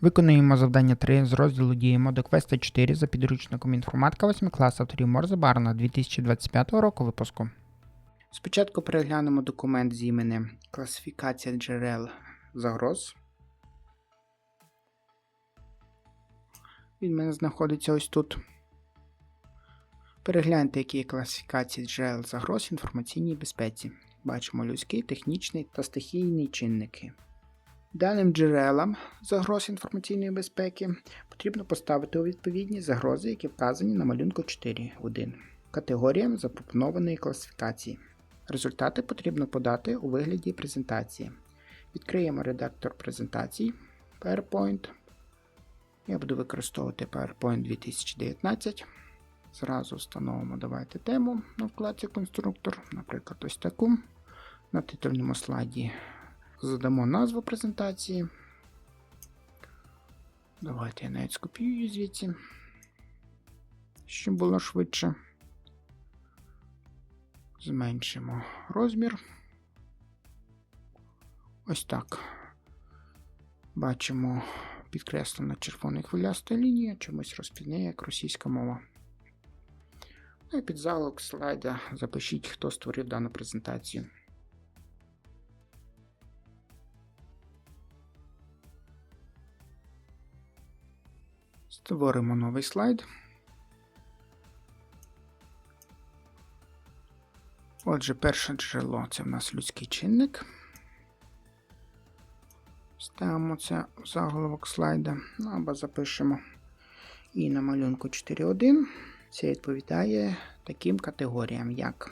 Виконуємо завдання 3 з розділу діємо до квеста 4 за підручником інформатика 8 клас авторів Морзе Барна 2025 року випуску. Спочатку переглянемо документ з іменем Класифікація джерел загроз. Він мене знаходиться ось тут. Перегляньте, які є класифікації джерел загроз інформаційній безпеці. Бачимо людський, технічний та стихійний чинники. Даним джерелам загроз інформаційної безпеки потрібно поставити у відповідність загрози, які вказані на малюнку 4.1 категоріям запропонованої класифікації. Результати потрібно подати у вигляді презентації. Відкриємо редактор презентацій PowerPoint. Я буду використовувати PowerPoint 2019. Зразу встановимо давайте тему на вкладці конструктор, наприклад, ось таку. На титульному слайді задамо назву презентації. Давайте я навіть скопіюю її звідси, щоб було швидше. Зменшимо розмір. Ось так. Бачимо підкреслена червоною хвиляста лінія, чомусь розпізняє як російська мова. Ну і під залог слайда запишіть, хто створив дану презентацію. Створимо новий слайд. Отже, перше джерело це в нас людський чинник. Ставимо це в заголовок слайда, ну, або запишемо і на малюнку 4.1. Це відповідає таким категоріям, як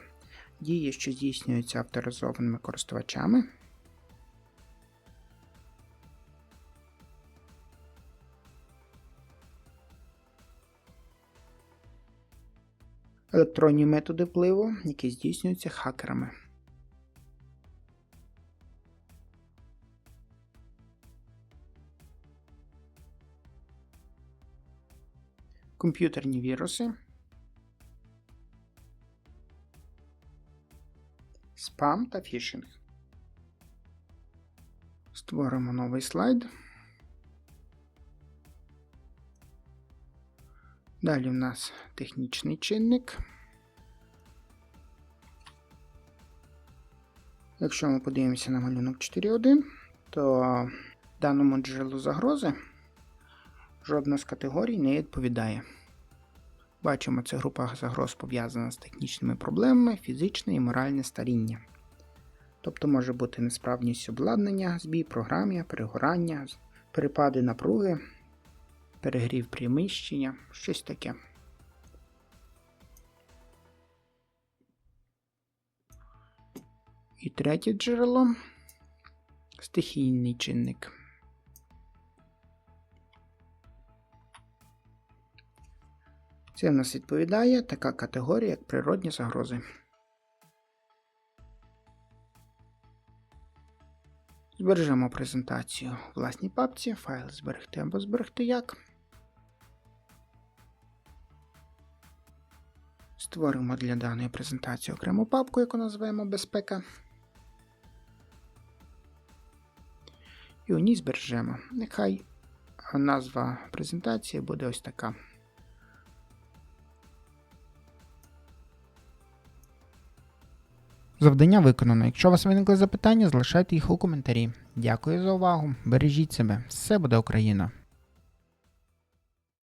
дії, що здійснюються авторизованими користувачами. Електронні методи впливу, які здійснюються хакерами. Комп'ютерні віруси. Спам та фішинг. Створимо новий слайд. Далі в нас технічний чинник. Якщо ми подивимося на малюнок 4.1, то даному джерелу загрози жодна з категорій не відповідає. Бачимо, це група загроз пов'язана з технічними проблемами, фізичне і моральне старіння. Тобто може бути несправність обладнання, збій програмі, перегорання, перепади напруги, перегрів приміщення, щось таке. І третє джерело стихійний чинник. Це в нас відповідає така категорія, як природні загрози. Збережемо презентацію у власній папці, файл зберегти або зберегти як. Створимо для даної презентації окрему папку, яку називаємо безпека. І у ній збережемо. Нехай назва презентації буде ось така. Завдання виконано. Якщо у вас виникли запитання, залишайте їх у коментарі. Дякую за увагу. Бережіть себе. Все буде Україна!